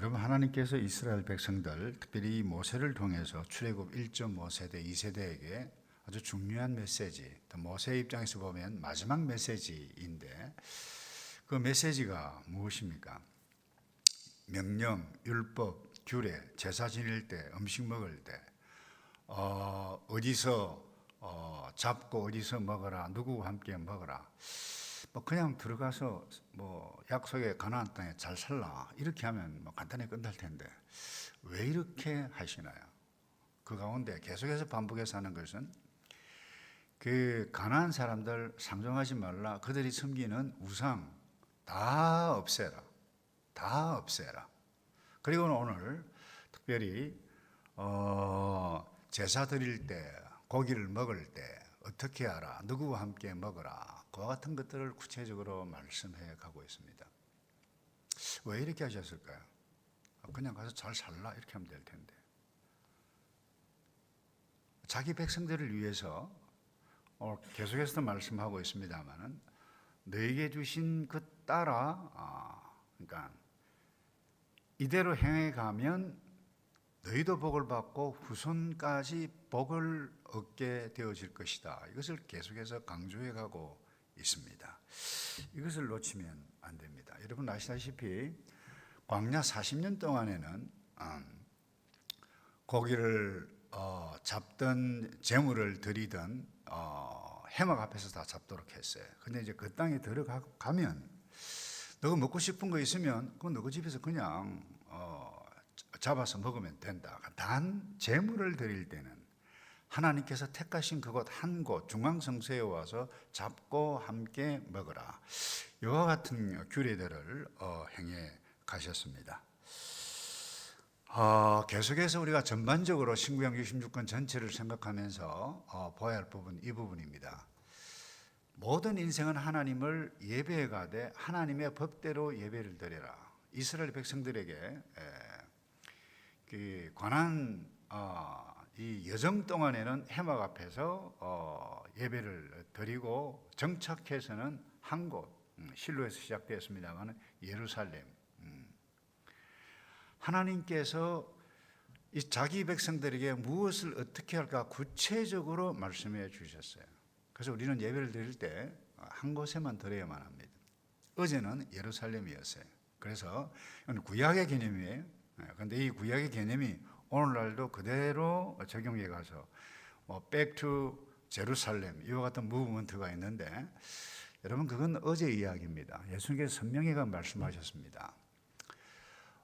여러분 하나님께서 이스라엘 백성들 특별히 모세를 통해서 출애굽 1.5세대 2세대에게 아주 중요한 메시지 또 모세 입장에서 보면 마지막 메시지인데 그 메시지가 무엇입니까? 명령, 율법, 규례, 제사 지낼 때, 음식 먹을 때 어, 어디서 어, 잡고 어디서 먹어라 누구와 함께 먹어라 뭐 그냥 들어가서 뭐 약속의 가나안 땅에 잘 살라 이렇게 하면 뭐 간단히 끝날 텐데 왜 이렇게 하시나요? 그 가운데 계속해서 반복해서 하는 것은 그 가나안 사람들 상종하지 말라 그들이 섬기는 우상 다 없애라 다 없애라 그리고 오늘 특별히 어, 제사 드릴 때 고기를 먹을 때 어떻게 하라 누구와 함께 먹어라 그와 같은 것들을 구체적으로 말씀해 가고 있습니다. 왜 이렇게 하셨을까요? 그냥 가서 잘 살라 이렇게 하면 될 텐데. 자기 백성들을 위해서 어, 계속해서 말씀하고 있습니다만은 너에게 주신 그 따라 아, 그러니까 이대로 행해 가면 너희도 복을 받고 후손까지 복을 얻게 되어질 것이다. 이것을 계속해서 강조해 가고 있습니다. 이것을 놓치면 안 됩니다. 여러분 아시다시피 광야 40년 동안에는 음, 고기를 어, 잡던 재물을 드리던 어, 해막 앞에서 다 잡도록 했어요. 근데 이제 그 땅에 들어가면 너가 먹고 싶은 거 있으면 그건 너희 집에서 그냥 어, 잡아서 먹으면 된다. 단 재물을 드릴 때는 하나님께서 택하신 그곳 한 곳 중앙성소에 와서 잡고 함께 먹으라. 이와 같은 규례들을 어, 행해 가셨습니다. 어, 계속해서 우리가 전반적으로 신구약 66권 전체를 생각하면서 어, 보아야 할 부분 이 부분입니다. 모든 인생은 하나님을 예배해 가되 하나님의 법대로 예배를 드려라. 이스라엘 백성들에게 에, 그 관한 어, 이 여정 동안에는 해막 앞에서 어, 예배를 드리고 정착해서는 한 곳, 음, 실로에서 시작되었습니다만 예루살렘. 음. 하나님께서 이 자기 백성들에게 무엇을 어떻게 할까 구체적으로 말씀해 주셨어요. 그래서 우리는 예배를 드릴 때 한 곳에만 드려야만 합니다. 어제는 예루살렘이었어요. 그래서 구약의 개념이에요. 그런데 이 구약의 개념이 오늘날도 그대로 적용해 가서 뭐 to 제루살렘 이와 같은 무브먼트가 있는데 여러분 그건 어제 이야기입니다. 예수님께서 선명히가 말씀하셨습니다.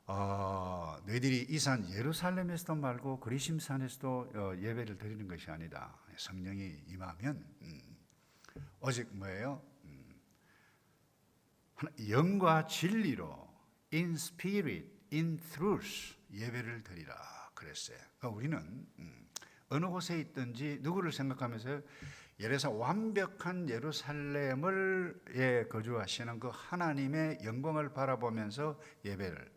어, 너희들이 이 산 예루살렘에서도 말고 그리심 산에서도 어, 예배를 드리는 것이 아니다. 성령이 임하면 음, 오직 뭐예요? 음, 영과 진리로 in spirit, in truth 예배를 드리라 그랬어요. 그러니까 우리는 음, 어느 곳에 있든지 누구를 생각하면서 예래서 완벽한 예루살렘을 예, 거주하시는 그 하나님의 영광을 바라보면서 예배를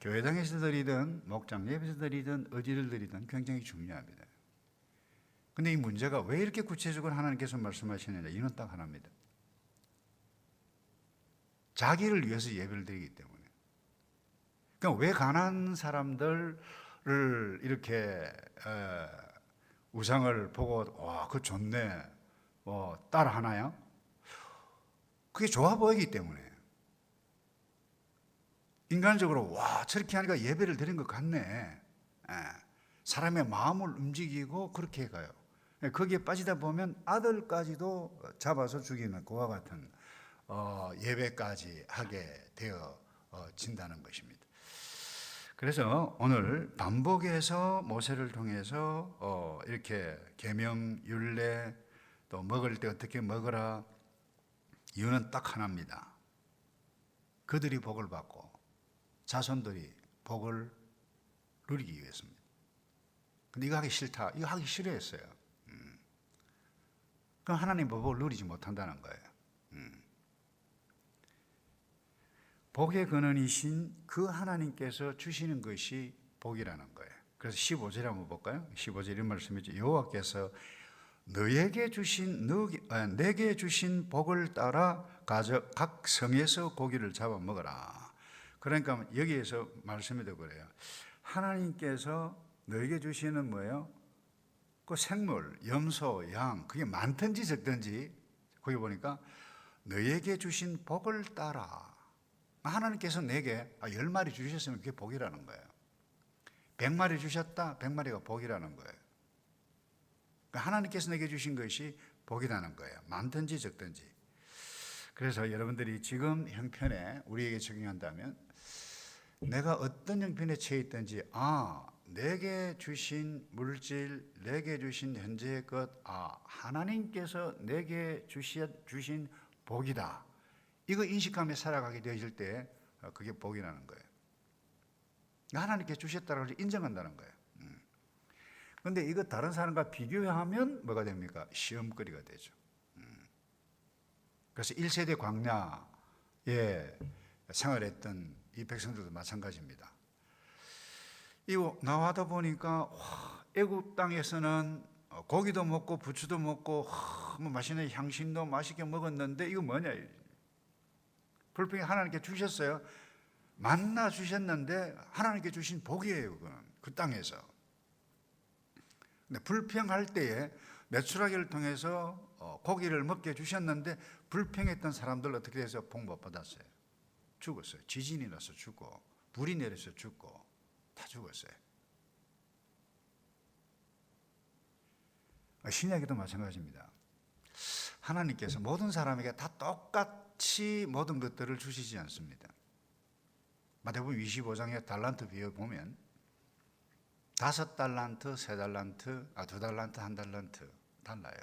교회당에서 드리든 목장 예배에서 드리든 어디를 드리든 굉장히 중요합니다. 근데 이 문제가 왜 이렇게 구체적으로 하나님께서 말씀하시느냐 이유는 딱 하나입니다. 자기를 위해서 예배를 드리기 때문에. 그러니까 왜 가난 사람들 을 이렇게 우상을 보고 와, 그 좋네. 뭐 따라 하나요? 그게 좋아 보이기 때문에. 인간적으로 와, 저렇게 하니까 예배를 드린 것 같네. 예. 사람의 마음을 움직이고 그렇게 가요. 예, 거기에 빠지다 보면 아들까지도 잡아서 죽이는 그와 같은 어, 예배까지 하게 되어진다는 것입니다. 그래서 오늘 반복해서 모세를 통해서 어, 이렇게 계명 율례 또 먹을 때 어떻게 먹어라 이유는 딱 하나입니다. 그들이 복을 받고 자손들이 복을 누리기 위해서입니다. 근데 이거 하기 싫다. 이거 하기 싫어했어요. 음. 그럼 하나님 복을 누리지 못한다는 거예요. 음. 복의 근원이신 그 하나님께서 주시는 것이 복이라는 거예요. 그래서 15절에 한번 볼까요? 15절 이런 말씀이죠. 여호와께서 너에게 주신 너, 아, 내게 주신 복을 따라 가져 각 성에서 고기를 잡아 먹어라. 그러니까 여기에서 말씀에도 그래요. 하나님께서 너에게 주시는 뭐예요? 그 생물, 염소, 양, 그게 많든지 적든지 거기 보니까 너에게 주신 복을 따라. 하나님께서 내게 아, 열 마리 주셨으면 그게 복이라는 거예요. 백 마리 주셨다, 백 마리가 복이라는 거예요. 그러니까 하나님께서 내게 주신 것이 복이라는 거예요. 많든지 적든지. 그래서 여러분들이 지금 형편에 우리에게 적용한다면 내가 어떤 형편에 처해 있든지 아 내게 주신 물질, 내게 주신 현재의 것, 아 하나님께서 내게 주신 복이다. 이거 인식하며 살아가게 되어질 때 어, 그게 복이라는 거예요. 하나님께 주셨다고 인정한다는 거예요. 그런데 이거 다른 사람과 비교하면 뭐가 됩니까? 시험거리가 되죠. 음. 그래서 1세대 광야에 생활했던 이 백성들도 마찬가지입니다. 이거 나와다 보니까 와, 애굽 땅에서는 어, 고기도 먹고 부추도 먹고 와, 뭐 맛있는 향신도 맛있게 먹었는데 이거 뭐냐? 불평이 하나님께 주셨어요. 만나 주셨는데 하나님께 주신 복이에요. 그건 그 땅에서. 근데 불평할 때에 메추라기를 통해서 어, 고기를 먹게 주셨는데 불평했던 사람들 어떻게 해서 복못 받았어요? 죽었어요. 지진이 나서 죽고 불이 내려서 죽고 다 죽었어요. 어, 신약에도 마찬가지입니다. 하나님께서 모든 사람에게 다 똑같 이 모든 것들을 주시지 않습니다. 마태복음 25장의 달란트 비유 보면 다섯 달란트, 세 달란트, 아, 두 달란트, 한 달란트 달라요.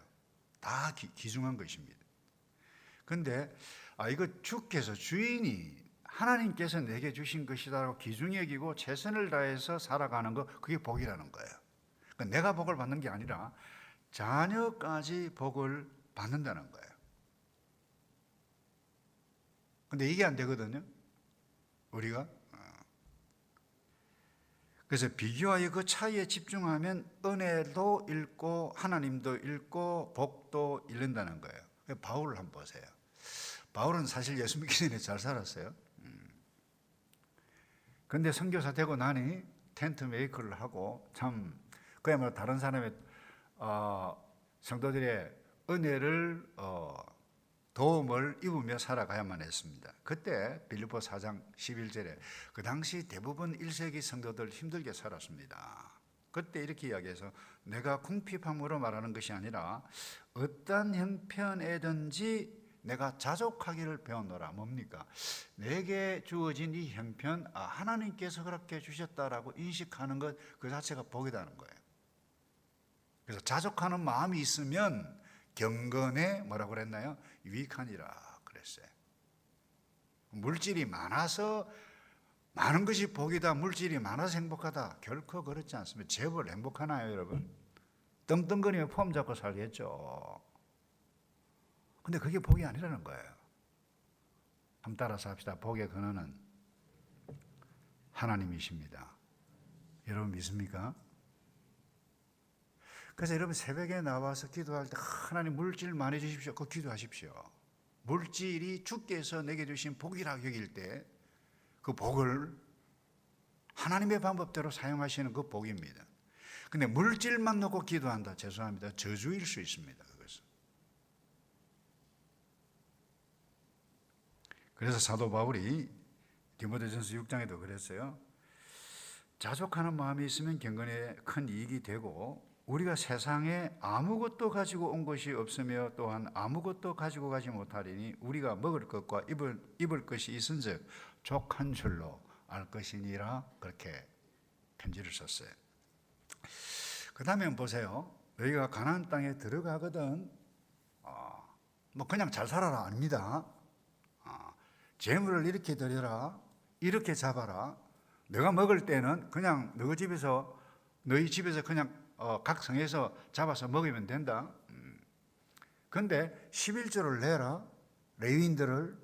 다 기, 기중한 것입니다. 근데 아, 이거 주께서 주인이 하나님께서 내게 주신 것이다라고 기중 여기고 최선을 다해서 살아가는 거 그게 복이라는 거예요. 그러니까 내가 복을 받는 게 아니라 자녀까지 복을 받는다는 거예요. 근데 이게 안 되거든요. 우리가 그래서 비교하여 그 차이에 집중하면 은혜도 잃고 하나님도 잃고 복도 잃는다는 거예요. 바울을 한번 보세요. 바울은 사실 예수 믿기 전에 잘 살았어요. 근데 선교사 되고 나니 텐트 메이커를 하고 참 그야말로 다른 사람의 어, 성도들의 은혜를 어, 도움을 입으며 살아가야만 했습니다. 그때 빌립보 4장 11절에 그 당시 대부분 1세기 성도들 힘들게 살았습니다. 그때 이렇게 이야기해서 내가 궁핍함으로 말하는 것이 아니라 어떤 형편에든지 내가 자족하기를 배웠노라. 뭡니까? 내게 주어진 이 형편, 아, 하나님께서 그렇게 주셨다라고 인식하는 것 그 자체가 복이라는 거예요. 그래서 자족하는 마음이 있으면 경건에 뭐라고 그랬나요? 유익하니라 그랬어요. 물질이 많아서 많은 것이 복이다. 물질이 많아서 행복하다. 결코 그렇지 않습니다. 재벌 행복하나요, 여러분? 떵떵거리며 폼 잡고 살겠죠. 근데 그게 복이 아니라는 거예요. 한번 따라서 합시다. 복의 근원은 하나님이십니다. 여러분 믿습니까? 그래서 여러분 새벽에 나와서 기도할 때 하나님 물질 많이 주십시오. 그 기도하십시오. 물질이 주께서 내게 주신 복이라고 여길 때 그 복을 하나님의 방법대로 사용하시는 그 복입니다. 근데 물질만 놓고 기도한다. 죄송합니다. 저주일 수 있습니다. 그것은. 그래서 사도 바울이 디모데전서 6장에도 그랬어요. 자족하는 마음이 있으면 경건에 큰 이익이 되고 우리가 세상에 아무것도 가지고 온 것이 없으며 또한 아무것도 가지고 가지 못하리니 우리가 먹을 것과 입을, 입을 것이 있은즉 족한 줄로 알 것이니라 그렇게 편지를 썼어요. 그 다음에 보세요. 너희가 가나안 땅에 들어가거든 어, 뭐 그냥 잘 살아라 아닙니다. 어, 재물을 이렇게 드려라 이렇게 잡아라. 내가 먹을 때는 그냥 너희 집에서 너희 집에서 그냥 어, 각 성에서 잡아서 먹으면 된다. 그런데 11조를 내라. 레위인들을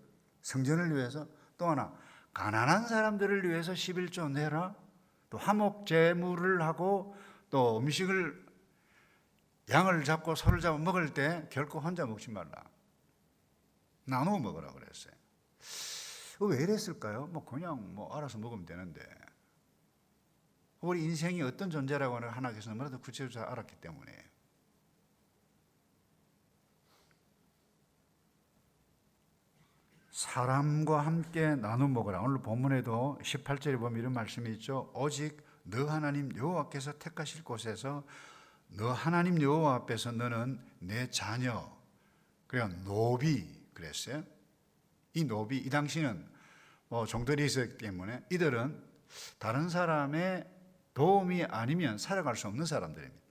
성전을 위해서 또 하나 가난한 사람들을 위해서 11조 내라. 또 화목 제물을 하고 또 음식을 양을 잡고 소를 잡아 먹을 때 결코 혼자 먹지 말라. 나누어 먹으라 그랬어요. 왜 이랬을까요? 뭐 그냥 뭐 알아서 먹으면 되는데 우리 인생이 어떤 존재라고 하는 하나님께서 너무나도 구체적으로 알았기 때문에 사람과 함께 나눠 먹으라. 오늘 본문에도 18절에 보면 이런 말씀이 있죠. 오직 너 하나님 여호와께서 택하실 곳에서 너 하나님 여호와 앞에서 너는 내 자녀 그냥 노비 그랬어요. 이 노비 이 당시는 뭐 종들이 있었기 때문에 이들은 다른 사람의 도움이 아니면 살아갈 수 없는 사람들입니다.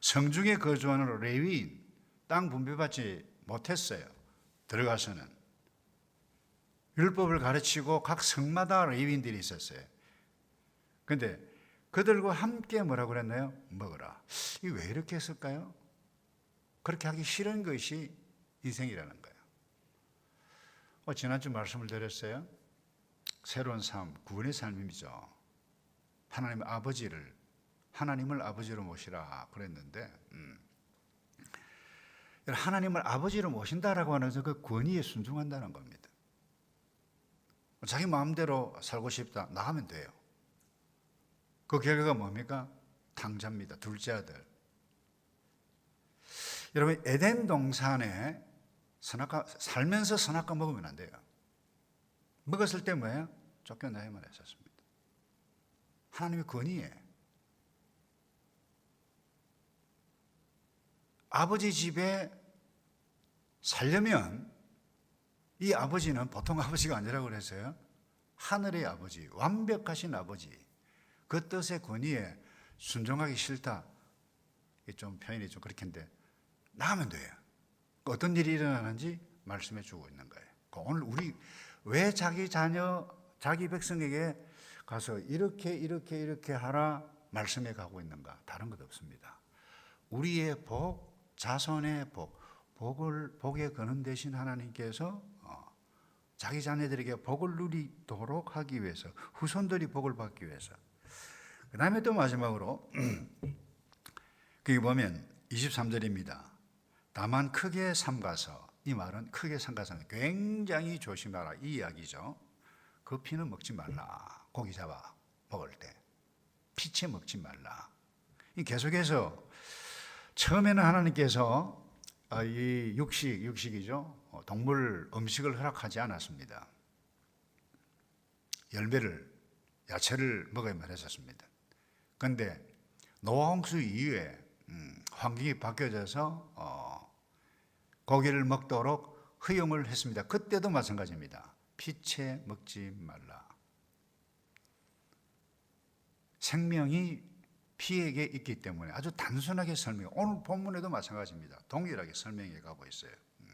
성중에 거주하는 레위인 땅 분배받지 못했어요. 들어가서는 율법을 가르치고 각 성마다 레위인들이 있었어요. 근데 그들과 함께 뭐라고 그랬나요? 먹어라. 이 왜 이렇게 했을까요? 그렇게 하기 싫은 것이 인생이라는 거예요. 어, 지난주 말씀을 드렸어요. 새로운 삶, 구원의 삶이죠. 하나님 아버지를 하나님을 아버지로 모시라 그랬는데 음. 하나님을 아버지로 모신다라고 하는 그 권위에 순종한다는 겁니다. 자기 마음대로 살고 싶다 나가면 돼요. 그 결과가 뭡니까? 탕자입니다. 둘째 아들. 여러분 에덴 동산에 선악과 살면서 선악과 먹으면 안 돼요. 먹었을 때 뭐예요? 쫓겨나야만 했었습니다. 하나님의 권위에 아버지 집에 살려면 이 아버지는 보통 아버지가 아니라고 그랬어요. 하늘의 아버지, 완벽하신 아버지. 그 뜻의 권위에 순종하기 싫다. 좀 표현이 좀 그렇겠는데 나가면 돼요. 어떤 일이 일어나는지 말씀해 주고 있는 거예요. 오늘 우리 왜 자기 자녀, 자기 백성에게 가서 이렇게 이렇게 이렇게 하라 말씀해 가고 있는가? 다른 것 없습니다. 우리의 복, 자손의 복, 복을 복에 거는 대신 하나님께서 어, 자기 자녀들에게 복을 누리도록 하기 위해서 후손들이 복을 받기 위해서. 그 다음에 또 마지막으로 거기 보면 23절입니다. 다만 크게 삼가서 이 말은 크게 삼가서 굉장히 조심하라 이 이야기죠. 그 피는 먹지 말라. 고기 잡아 먹을 때 피채 먹지 말라. 계속해서 처음에는 하나님께서 아, 이 육식 육식이죠 어, 동물 음식을 허락하지 않았습니다. 열매를 야채를 먹어야만 했었습니다. 그런데 노아 홍수 이후에 음, 환경이 바뀌어져서 어, 고기를 먹도록 허용을 했습니다. 그때도 마찬가지입니다. 피채 먹지 말라. 생명이 피에게 있기 때문에 아주 단순하게 설명. 오늘 본문에도 마찬가지입니다. 동일하게 설명해 가고 있어요. 음.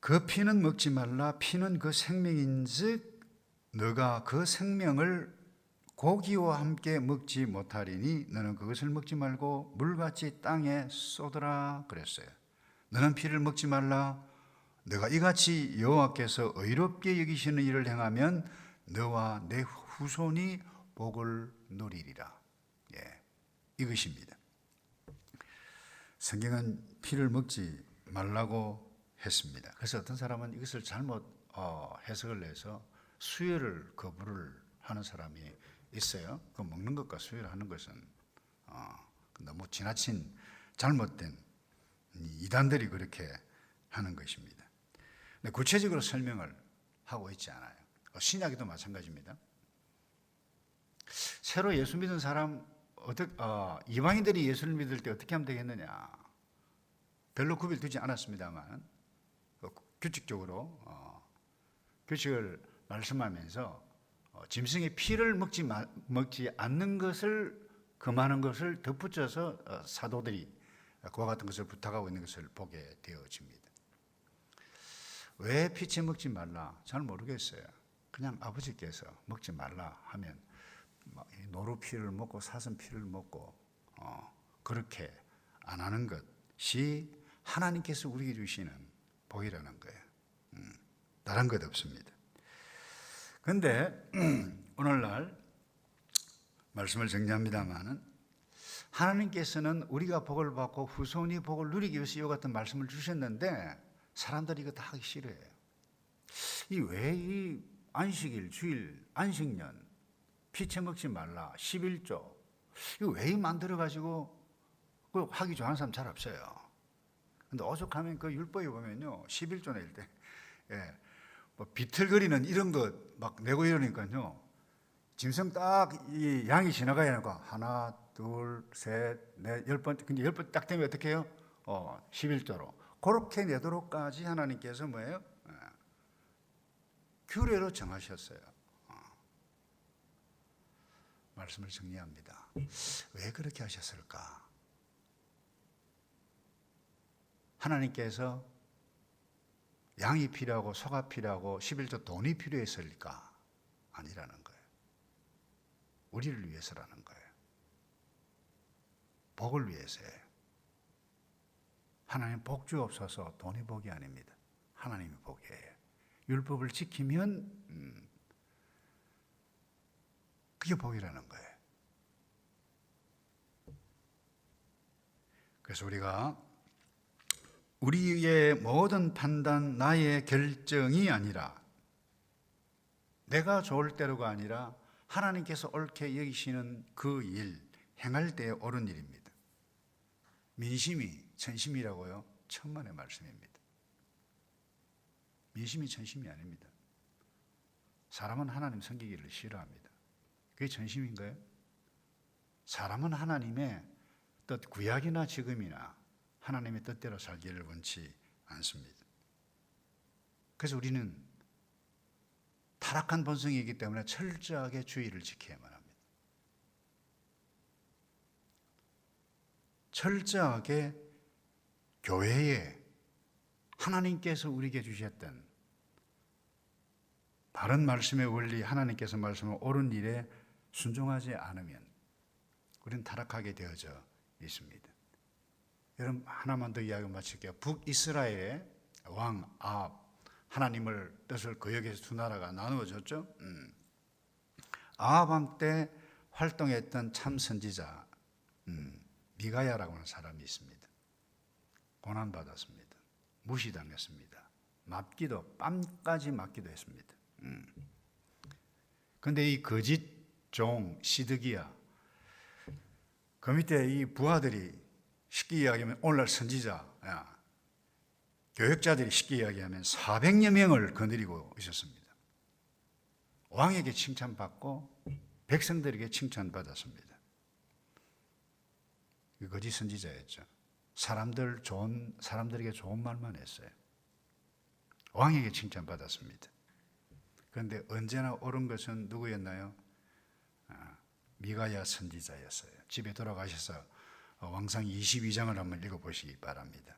그 피는 먹지 말라. 피는 그 생명인즉 너가 그 생명을 고기와 함께 먹지 못하리니 너는 그것을 먹지 말고 물같이 땅에 쏟으라 그랬어요. 너는 피를 먹지 말라. 너가 이같이 여호와께서 의롭게 여기시는 일을 행하면 너와 내 후손이 복을 누리리라. 예, 이것입니다. 성경은 피를 먹지 말라고 했습니다. 그래서 어떤 사람은 이것을 잘못 어, 해석을 해서 수혈을 거부를 하는 사람이 있어요. 그 먹는 것과 수혈하는 것은 어, 너무 지나친 잘못된 이단들이 그렇게 하는 것입니다. 근데 구체적으로 설명을 하고 있지 않아요. 어, 신약에도 마찬가지입니다. 새로 예수 믿은 사람 어떻게 어, 이방인들이 예수를 믿을 때 어떻게 하면 되겠느냐? 별로 구별 두지 않았습니다만 어, 규칙적으로 어, 규칙을 말씀하면서 어, 짐승의 피를 먹지 마, 먹지 않는 것을 금하는 것을 덧붙여서 어, 사도들이 그와 같은 것을 부탁하고 있는 것을 보게 되어집니다. 왜 피채 먹지 말라? 잘 모르겠어요. 그냥 아버지께서 먹지 말라 하면 노루 피를 먹고 사슴 피를 먹고 어, 그렇게 안 하는 것이 하나님께서 우리에게 주시는 복이라는 거예요. 음, 다른 것 없습니다. 그런데 오늘날 말씀을 정리합니다만은 하나님께서는 우리가 복을 받고 후손이 복을 누리기 위해서 이와 같은 말씀을 주셨는데 사람들이 이거 다 하기 싫어해요. 이 왜 이 안식일, 주일, 안식년 피채 먹지 말라 11조 이거 왜 만들어 가지고 그 하기 좋아하는 사람 잘 없어요. 근데 오죽하면 그 율법에 보면요 11조 낼때 예. 뭐 비틀거리는 이런 거막 내고 이러니까요. 짐승 딱 이 양이 지나가야 하니까 하나, 둘, 셋, 넷, 열 번, 근데 열 번 딱 되면 어떻게 해요? 어, 11조로. 그렇게 내도록까지 하나님께서 뭐예요? 예. 규례로 정하셨어요. 어. 말씀을 정리합니다. 왜 그렇게 하셨을까? 하나님께서 양이 필요하고 소가 필요하고 11조 돈이 필요했을까? 아니라는 거예요. 우리를 위해서라는 거예요. 복을 위해서예요. 하나님 복 주옵소서 돈이 복이 아닙니다. 하나님이 복이에요. 율법을 지키면 음, 그게 복이라는 거예요. 그래서 우리가 우리의 모든 판단, 나의 결정이 아니라 내가 좋을 대로가 아니라 하나님께서 옳게 여기시는 그 일, 행할 때에 옳은 일입니다. 민심이 천심이라고요? 천만의 말씀입니다. 민심이 천심이 아닙니다. 사람은 하나님 섬기기를 싫어합니다. 그게 천심인가요? 사람은 하나님의 뜻, 구약이나 지금이나 하나님의 뜻대로 살기를 원치 않습니다. 그래서 우리는 타락한 본성이기 때문에 철저하게 주의를 지켜야만 합니다. 철저하게 교회에 하나님께서 우리에게 주셨던 바른 말씀의 원리, 하나님께서 말씀을 옳은 일에 순종하지 않으면 우리는 타락하게 되어져 있습니다. 여러분 하나만 더 이야기 마칠게요. 북이스라엘의 왕 아합 하나님을 뜻을 거역해서 두 나라가 나누어졌죠. 음. 아합 왕 때 활동했던 참 선지자 음, 미가야라고 하는 사람이 있습니다. 고난 받았습니다. 무시당했습니다. 맞기도 뺨까지 맞기도 했습니다. 음. 근데 이 거짓 종 시드기야 그 밑에 이 부하들이 쉽게 이야기하면 오늘날 선지자 야, 교역자들이 쉽게 이야기하면 400여 명을 거느리고 있었습니다. 왕에게 칭찬받고 백성들에게 칭찬받았습니다. 이 거짓 선지자였죠. 사람들 좋은 사람들에게 좋은 말만 했어요. 왕에게 칭찬받았습니다. 그런데 언제나 옳은 것은 누구였나요? 아, 미가야 선지자였어요. 집에 돌아가셔서 왕상 22장을 한번 읽어보시기 바랍니다.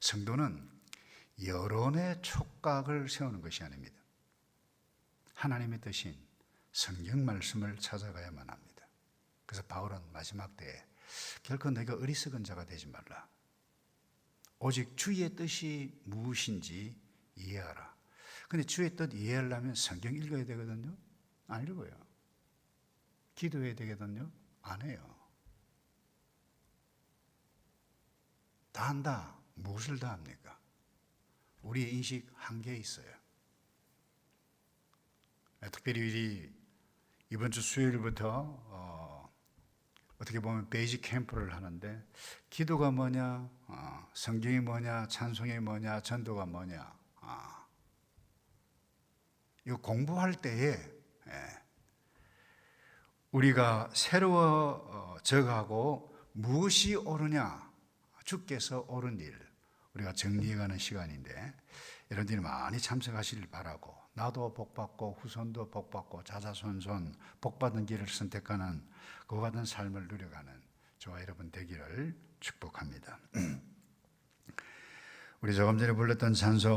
성도는 여론의 촉각을 세우는 것이 아닙니다. 하나님의 뜻인 성경 말씀을 찾아가야만 합니다. 그래서 바울은 마지막 때에 결코 내가 어리석은 자가 되지 말라. 오직 주의 뜻이 무엇인지 이해하라. 근데 주의 뜻 이해하려면 성경 읽어야 되거든요. 안 읽어요. 기도해야 되거든요. 안 해요. 다 한다. 무엇을 다 합니까? 우리의 인식 한계에 있어요. 특별히 우리 이번 주 수요일부터 어, 떻게 보면 베이직 캠프를 하는데 기도가 뭐냐, 어, 성경이 뭐냐, 찬송이 뭐냐, 전도가 뭐냐. 어. 이거 공부할 때에 예, 우리가 새로워져가고 무엇이 옳으냐, 주께서 옳은 일 우리가 정리해가는 시간인데 여러분들이 많이 참석하시길 바라고 나도 복받고 후손도 복받고 자자손손 복받은 길을 선택하는 그와 같은 삶을 누려가는 저와 여러분 되기를 축복합니다. 우리 조금 전에 불렀던 찬송